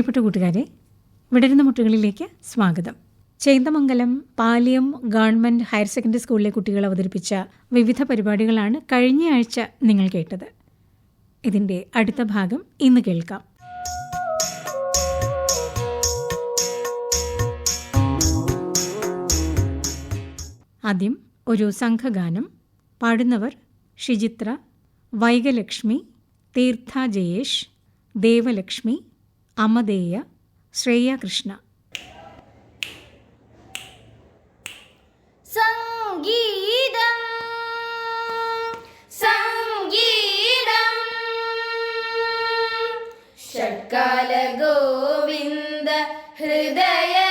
പ്രിയപ്പെട്ട കൂട്ടുകാരെ വിടരുന്ന മുട്ടുകളിലേക്ക് സ്വാഗതം. Chendamangalam Paliyam government higher secondary സ്കൂളിലെ കുട്ടികൾ അവതരിപ്പിച്ച വിവിധ പരിപാടികളാണ് കഴിഞ്ഞയാഴ്ച നിങ്ങൾ കേട്ടത്. ഇതിന്റെ അടുത്ത ഭാഗം ഇന്ന് കേൾക്കാം. ആദ്യം ഒരു സംഘഗാനം. പാടുന്നവർ ഷിജിത്ര വൈഗലക്ഷ്മി തീർത്ഥ ജയേഷ് ദേവലക്ഷ്മി അമദേയ ശ്രേയ കൃഷ്ണ. സംഗീതം സംഗീതം. ഷട്കാല ഗോവിന്ദ ഹൃദയത്തെയും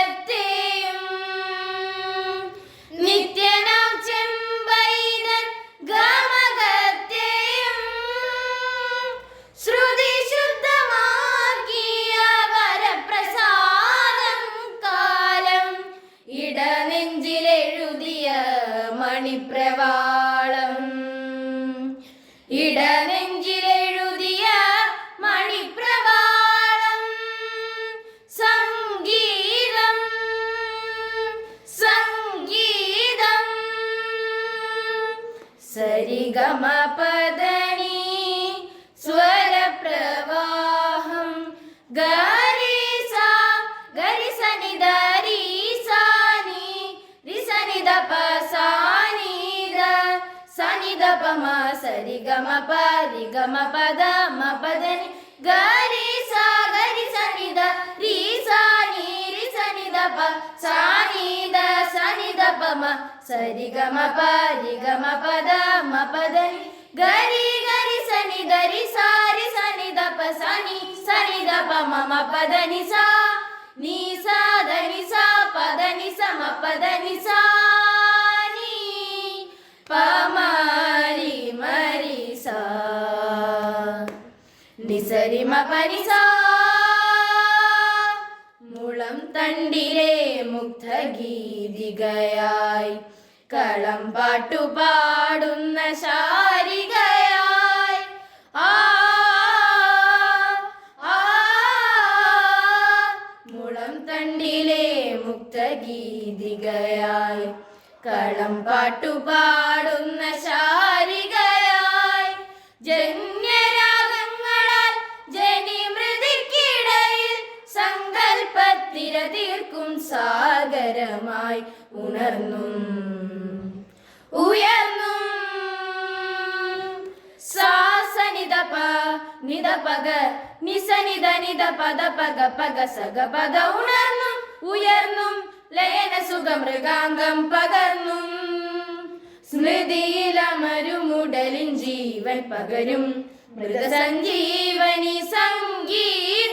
గమ పది గమ పద మ పదని గరి సా గరి సనిద రి సా నీరి సనిద ప సానిద సనిద ప మ. సరి గమ పది గమ పద మ పదని గరి గరి సనిద రి సారి సనిద ప సని సనిద ప మ మ పదని సా నీ సా దని సా పదని స పదని సా. സ രി മ പ നി സ മുളം തണ്ടിലെ മുഗ്ധഗീതികയായി കളം പാട്ടുപാടുന്ന സാഗരമായി ഉണർന്നും. ഉയർന്നും. സാസനിതപ നിതപക നിസനിത നിത പദ പക പക സക പദ ഉണർന്നും. ഉയർന്നും. ലയന സുഖ മൃഗാംഗം പകർന്നും. സ്മൃതിയിലമരുമുടലിൻ ജീവൻ പകരും മൃതസഞ്ജീവനി സംഗീതം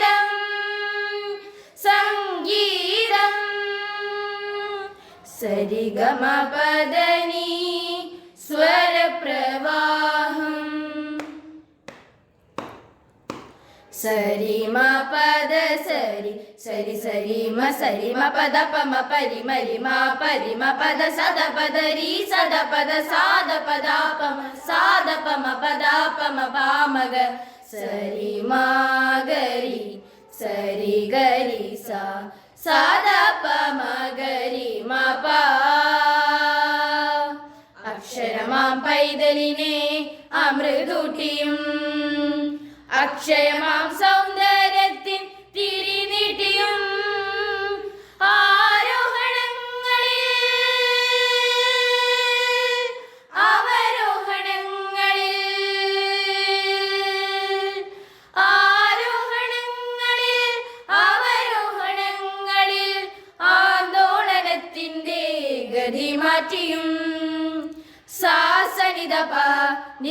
सरिगमपदनी स्वरप्रवाहम्। सरिमपद सरि सरि सरि म सरिम पद परि मरि मा परिम पद सदपदरि सदपद साध पदा प साद पदा पम पामग सरिमागरि सरि गरि सा പദ സദ പദ രി സദ പദ സാദ പദ പ മ സാദ പ മ പദ പ മ പ മ ഗ സരി മ ഗരി സരി ഗരി സ സാദ പ മ പ അക്ഷരമാം പൈതലിനെ അമൃതൂട്ടിയും. അക്ഷയമാം സൗന്ദര്യത്തിൻ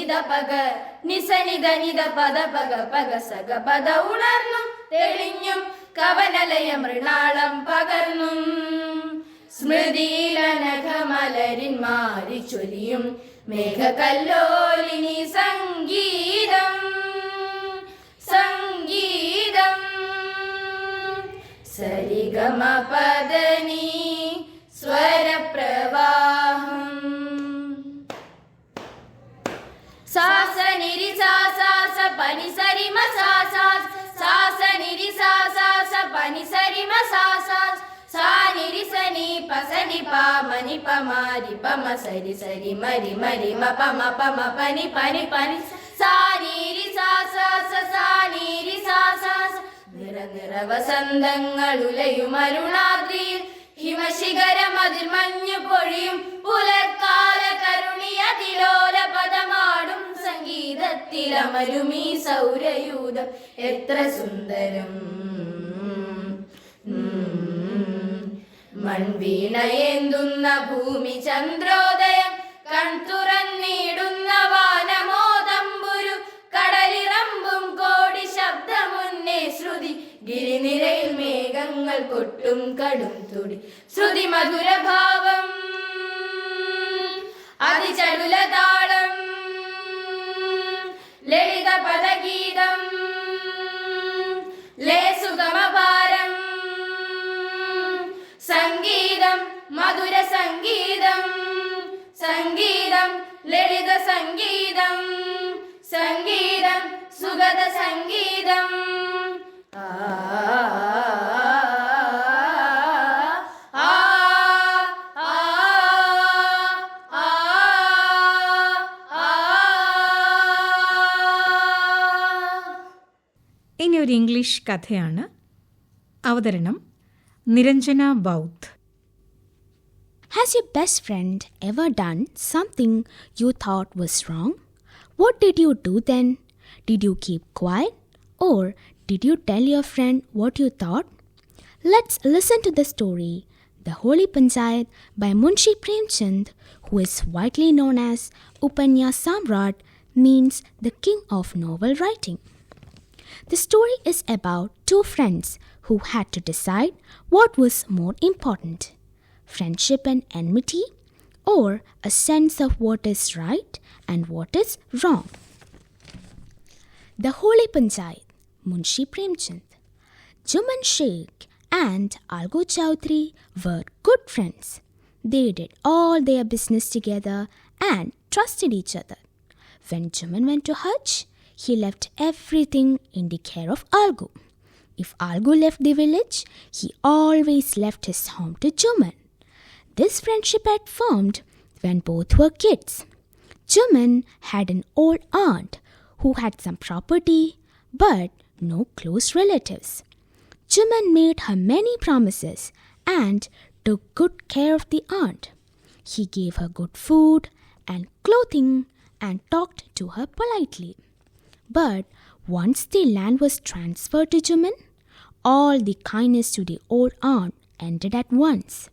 നിതപക നിസനിത നിത പദ പക പക സഗ പദ ഉണർന്നും തെളിഞ്ഞും കവനലയ മൃണാളം പകർന്നും. സ്മൃതിയിലനഘമലരിൻ മാറി ചൊരിയും മേഘകല്ലോലിനി സംഗീതം സംഗീതം. സരിഗമ പദനി sa sa sa pani sari ma sa sa sa sa ni ri sa sa sa pani sari ma sa sa sa ni ri sa ni pa sa ni pa ma ni pa ma ri pa ma sa ri sa ri ma ri ma ri ma pa ma pa ma pa ni pa ni pa ni sa ni ri sa sa sa sa ni ri sa sa നിറനിറ വസന്തങ്ങൾ ഉലയുമരുണാദ്രിയിൽ ഹിമശിഖരമതിൽ മഞ്ഞു പൊഴിയും പുലർക്കാല കരുണിയതിലോല പദമാടും സംഗീതത്തിലമരുമീ സൗരയൂഥം. എത്ര സുന്ദരം. മൺവീണയേന്തുന്ന ഭൂമി ചന്ദ്രോദയം കൺതുറന്നിടുന്ന കൊട്ടും കടും തുടി. ശ്രുതി മധുരഭാവം അതിചടുല താളം ലളിത പദഗീതം ലേസുഗമപാരം സംഗീതം മധുര സംഗീതം സംഗീതം ലളിത സംഗീതം സംഗീതം സുഗത സംഗീതം. ഇംഗ്ലീഷ് കഥയാണ് അവതരണം Niranjana both Has your best friend ever done something you thought was wrong? What did you do then? Did you keep quiet? Or did you tell your friend what you thought? Let's listen to the story The Holy Panchayat by Munshi Premchand, who is widely known as Upanya Samrat, means the king of novel writing. The story is about two friends who had to decide what was more important friendship and enmity, or a sense of what is right and what is wrong. The Holy Panchayat, Munshi Premchand. Juman Sheikh and Algo Chowdhury were good friends. They did all their business together and trusted each other. When Juman went to Hajj, he left everything in the care of Algo. If Algo left the village, he always left his home to Juman. This friendship had formed when both were kids. Juman had an old aunt who had some property but no close relatives. Juman made her many promises and took good care of the aunt. He gave her good food and clothing and talked to her politely. But once the land was transferred to Juman, all the kindness to the old aunt ended at once.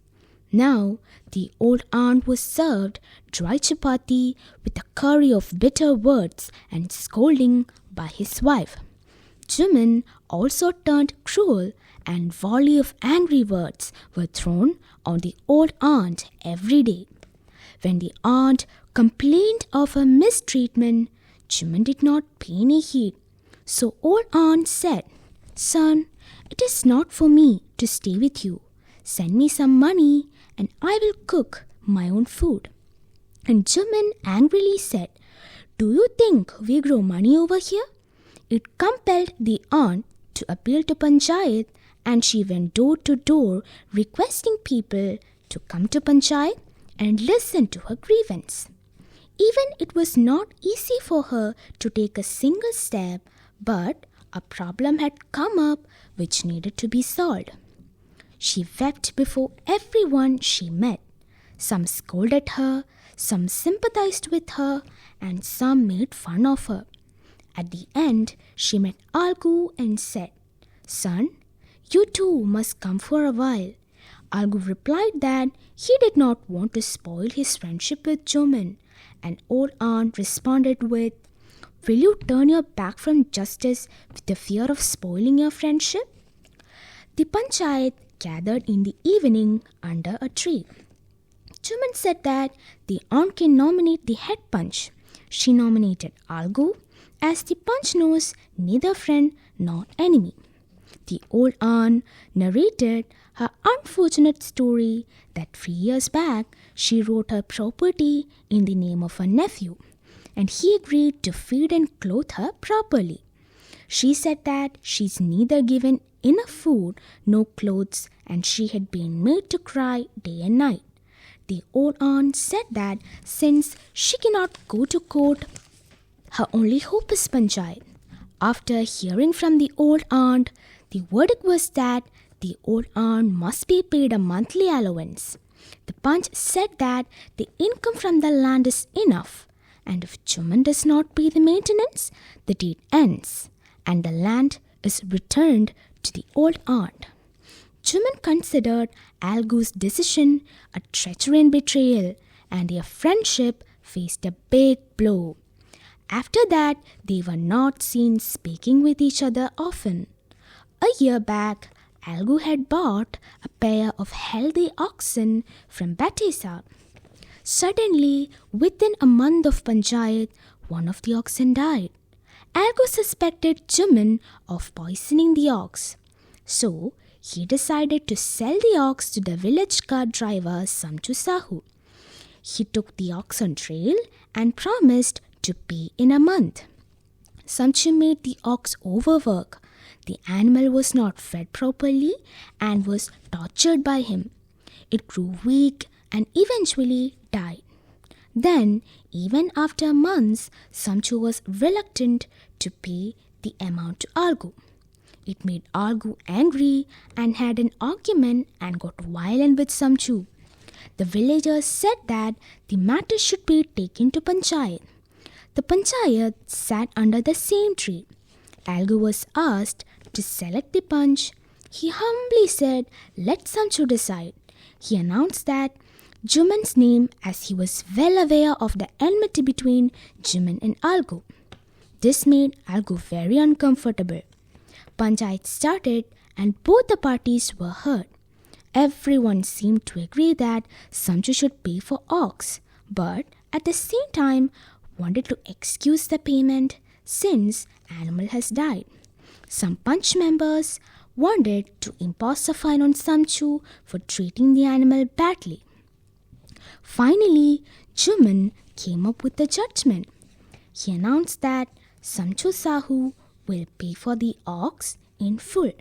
Now, the old aunt was served dry chapati with a curry of bitter words and scolding by his wife. Juman also turned cruel, and volley of angry words were thrown on the old aunt every day. When the aunt complained of her mistreatment, Juman did not pay any heed. So old aunt said, Son, it is not for me to stay with you. Send me some money, and I will cook my own food. And Juman angrily said, Do you think we grow money over here? It compelled the aunt to appeal to Panchayat, and she went door to door requesting people to come to Panchayat and listen to her grievance. Even it was not easy for her to take a single step, but a problem had come up which needed to be solved. She wept before everyone she met. Some scolded her, some sympathized with her, and some made fun of her. At the end, she met Algu and said, Son, you too must come for a while. Algu replied that he did not want to spoil his friendship with Joman, and old aunt responded with, Will you turn your back from justice with the fear of spoiling your friendship? The panchayat gathered in the evening under a tree. Chuman said that the aunt can nominate the head punch. She nominated Algu as the punch knows neither friend nor enemy. The old aunt narrated her unfortunate story that three years back she wrote her property in the name of her nephew, and he agreed to feed and clothe her properly. She said that she's neither given enough food, nor clothes, and she had been made to cry day and night. The old aunt said that since she cannot go to court, her only hope is Panchayat. After hearing from the old aunt, the verdict was that the old aunt must be paid a monthly allowance. The Panch said that the income from the land is enough, and if Chuman does not pay the maintenance, the deed ends, and the land is returned to the old aunt. Chuman considered Algu's decision a treachery and betrayal, and their friendship faced a big blow. After that, they were not seen speaking with each other often. A year back, Algu had bought a pair of healthy oxen from Batesa. Suddenly, within a month of Panchayat, one of the oxen died. Algu suspected Chuman of poisoning the ox. So, he decided to sell the ox to the village cart driver Samchu Sahu. He took the ox on trail and promised to pay in a month. Samchu made the ox overwork. The animal was not fed properly and was tortured by him. It grew weak and eventually died. Then, even after months, Samchu was reluctant to pay the amount to Algu. It made Algu angry and had an argument and got violent with Samchu. The villagers said that the matter should be taken to Panchayat. The Panchayat sat under the same tree. Algu was asked to select the punch. He humbly said, Let Sancho decide. He announced that Juman's name as he was well aware of the enmity between Juman and Algu. This made Algu very uncomfortable. Panchayat started and both the parties were heard. Everyone seemed to agree that Sancho should pay for ox, but at the same time wanted to excuse the payment since animal has died. Some punch members wanted to impose a fine on Samchu for treating the animal badly. Finally, Juman came up with a judgment. He announced that Samchu Sahu will pay for the ox in full.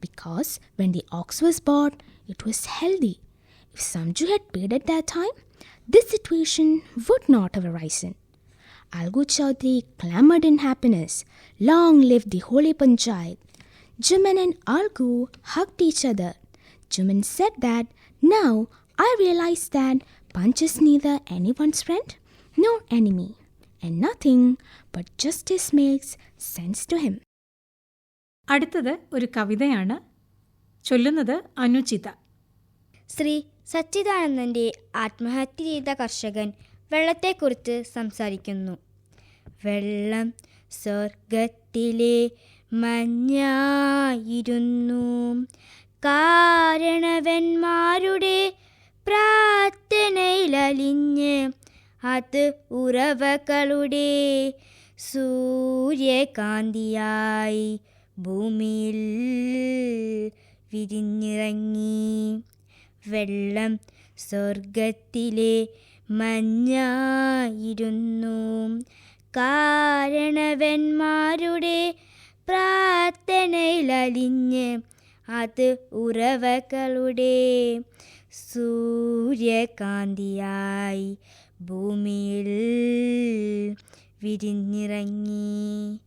Because when the ox was bought, it was healthy. If Samju had paid at that time, this situation would not have arisen. Algu Chaudhry clamored in happiness. Long live the holy Panchayat. Juman and Algu hugged each other. Juman said that now I realize that Panch is neither anyone's friend nor enemy, and nothing but justice makes sense to him. അടുത്തത് ഒരു കവിതയാണ് ചൊല്ലുന്നത് അനുചിത ശ്രീ സച്ചിദാനന്ദന്റെ ആത്മഹത്യ ചെയ്ത കർഷകൻ വെള്ളത്തെക്കുറിച്ച് സംസാരിക്കുന്നു. വെള്ളം സ്വർഗത്തിലെ മഞ്ഞായിരുന്നു. കാരണവന്മാരുടെ പ്രാർത്ഥനയിലലിഞ്ഞ് അത് ഉറവകളുടെ സൂര്യകാന്തിയായി ഭൂമിയിൽ വിരിഞ്ഞിറങ്ങി. വെള്ളം സ്വർഗത്തിലെ മഞ്ഞായിരുന്നു. കാരണവന്മാരുടെ പ്രാർത്ഥനയിലലിഞ്ഞ് അത് ഉറവകളുടെ സൂര്യകാന്തിയായി ഭൂമിയിൽ വിരിഞ്ഞിറങ്ങി.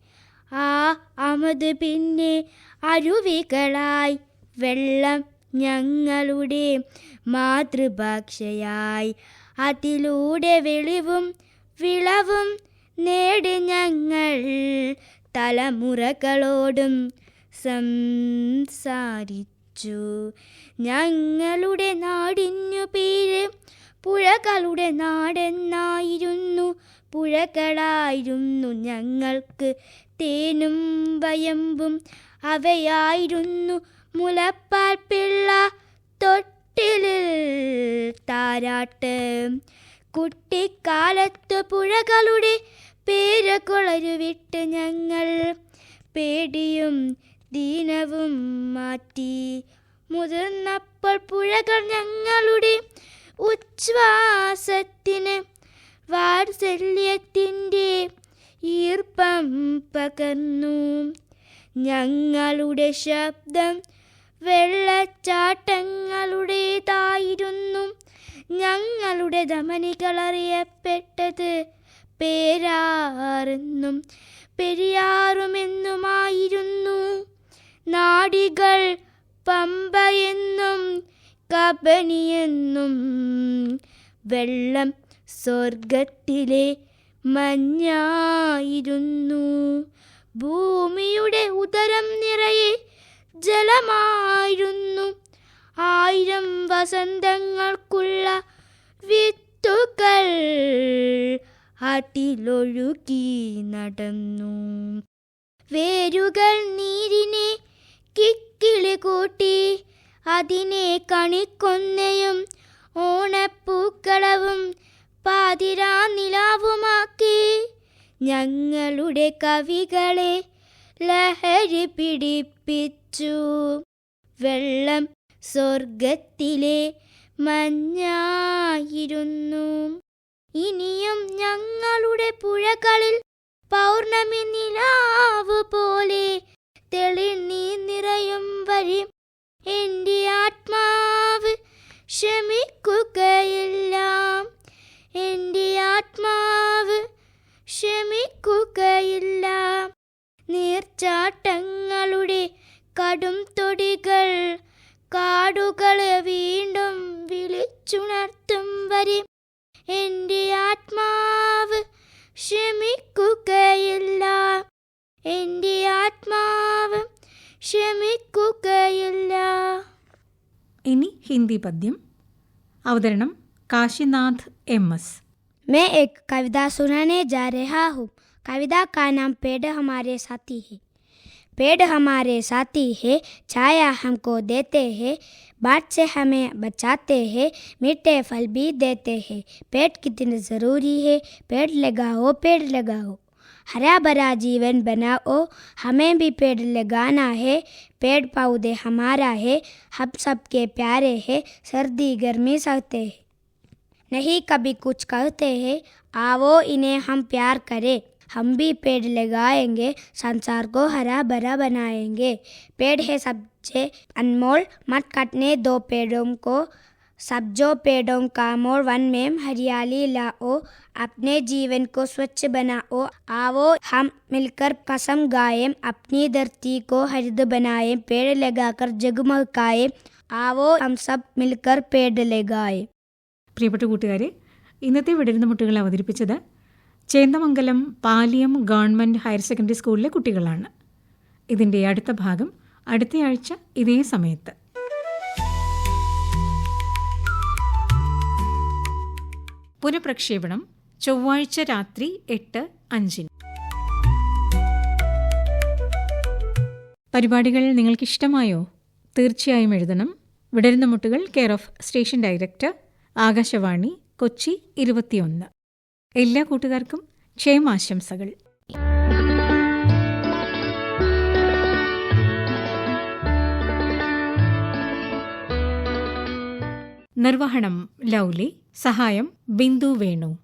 ആ അമത് പിന്നെ അരുവികളായി വെള്ളം ഞങ്ങളുടെ മാതൃഭാഷയായി അതിലൂടെ വെളിവും വിളവും നേടി ഞങ്ങൾ തലമുറകളോടും സംസാരിച്ചു. ഞങ്ങളുടെ നാടിനു പേര് പുഴകളുടെ നാടെന്നായിരുന്നു. പുഴകളായിരുന്നു ഞങ്ങൾക്ക് തേനും വയമ്പും. അവയായിരുന്നു മുലപ്പാൽ പിള്ള തൊട്ടിലിൽ താരാട്ട്. കുട്ടിക്കാലത്ത് പുഴകളുടെ പേര് കുളരുവിട്ട് ഞങ്ങൾ പേടിയും ദീനവും മാറ്റി. മുതിർന്നപ്പോൾ പുഴകൾ ഞങ്ങളുടെ ഉച്ഛ്വാസത്തിന് വാത്സല്യത്തിന്റെ ഈർപ്പം പകർന്നു. ഞങ്ങളുടെ ശബ്ദം വെള്ളച്ചാട്ടങ്ങളുടേതായിരുന്നു. ഞങ്ങളുടെ ധമനികൾ അറിയപ്പെട്ടത് പേരാറെന്നും പെരിയാറുമെന്നുമായിരുന്നു. നാടികൾ പമ്പയെന്നും കബനിയെന്നും വെള്ളം സ്വർഗത്തിലെ മഞ്ഞായിരുന്നു. ഭൂമിയുടെ ഉദരം നിറയെ ജലമായിരുന്നു. ആയിരം വസന്തങ്ങൾക്കുള്ള വിത്തുകൾ അതിലൊഴുകി നടന്നു. വേരുകൾ നീരിനെ കിക്കിളി കൂട്ടി അതിനെ കണിക്കൊന്നയും ഓണപ്പൂക്കളവും പാതിരാ നിലാവുമാക്കി. ഞങ്ങളുടെ കവികളെ ലഹരി പിടിപ്പിച്ചു. വെള്ളം സ്വർഗത്തിലെ മഞ്ഞായിരുന്നു. ഇനിയും ഞങ്ങളുടെ പുഴകളിൽ പൗർണമി നിലാവ് പോലെ തെളിഞ്ഞി നിറയും വഴി എന്റെ ആത്മാവ് ക്ഷമിക്കുകയില്ല. എന്റെ ആത്മാവ് ക്ഷമിക്കുകയില്ല. നീർച്ചാട്ടങ്ങളുടെ കടും തൊടികൾ കാടുകളെ വീണ്ടും വിളിച്ചുണർത്തും വരും എൻ്റെ ആത്മാവ് ക്ഷമിക്കുകയില്ല എൻ്റെ ആത്മാവ് ക്ഷമിക്കുകയില്ല ഇനി ഹിന്ദി പദ്യം അവതരണം കാശിനാഥ് എം എസ് मैं एक कविता सुनाने जा रहा हूँ कविता का नाम पेड़ हमारे साथी है। पेड़ हमारे साथी है, छाया हमको देते हैं बाढ़ से हमें बचाते हैं, मीठे फल भी देते हैं। पेड़ कितने ज़रूरी है, पेड़ लगाओ पेड़ लगाओ। हरा भरा जीवन बनाओ, हमें भी पेड़ लगाना है। पेड़ पौधे हमारा है, हम सबके प्यारे हैं, सर्दी, गर्मी सहते हैं। नहीं कभी कुछ कहते हैं, आओ इन्हें हम प्यार करें। हम भी पेड़ लगाएंगे संसार को हरा भरा बनाएंगे पेड़ है सबसे अनमोल मत काटने दो पेड़ों को सब जो पेड़ों का मोड़ वन में हरियाली लाओ अपने जीवन को स्वच्छ बनाओ आओ हम मिलकर कसम गाएं अपनी धरती को हरित बनाएं पेड़ लगाकर जगमगाएं आओ हम सब मिलकर पेड़ लगाएं പ്രിയപ്പെട്ട കൂട്ടുകാരെ ഇന്നത്തെ വിടരുന്ന മുട്ടുകൾ അവതരിപ്പിച്ചത് Chendamangalam Paliyam government higher secondary സ്കൂളിലെ കുട്ടികളാണ്. ഇതിന്റെ അടുത്ത ഭാഗം അടുത്തയാഴ്ച ഇതേ സമയത്ത്. പുനഃപ്രക്ഷേപണം ചൊവ്വാഴ്ച രാത്രി എട്ട് അഞ്ചിന്. പരിപാടികൾ നിങ്ങൾക്കിഷ്ടമായോ? തീർച്ചയായും എഴുതണം. വിടരുന്ന മുട്ടുകൾ care of station director Akashvani Kochi ഇരുപത്തിയൊന്ന്. എല്ലാ കൂട്ടുകാർക്കും ക്ഷേമാശംസകൾ. നിർവഹണം ലൗലി സഹായം ബിന്ദു വേണു.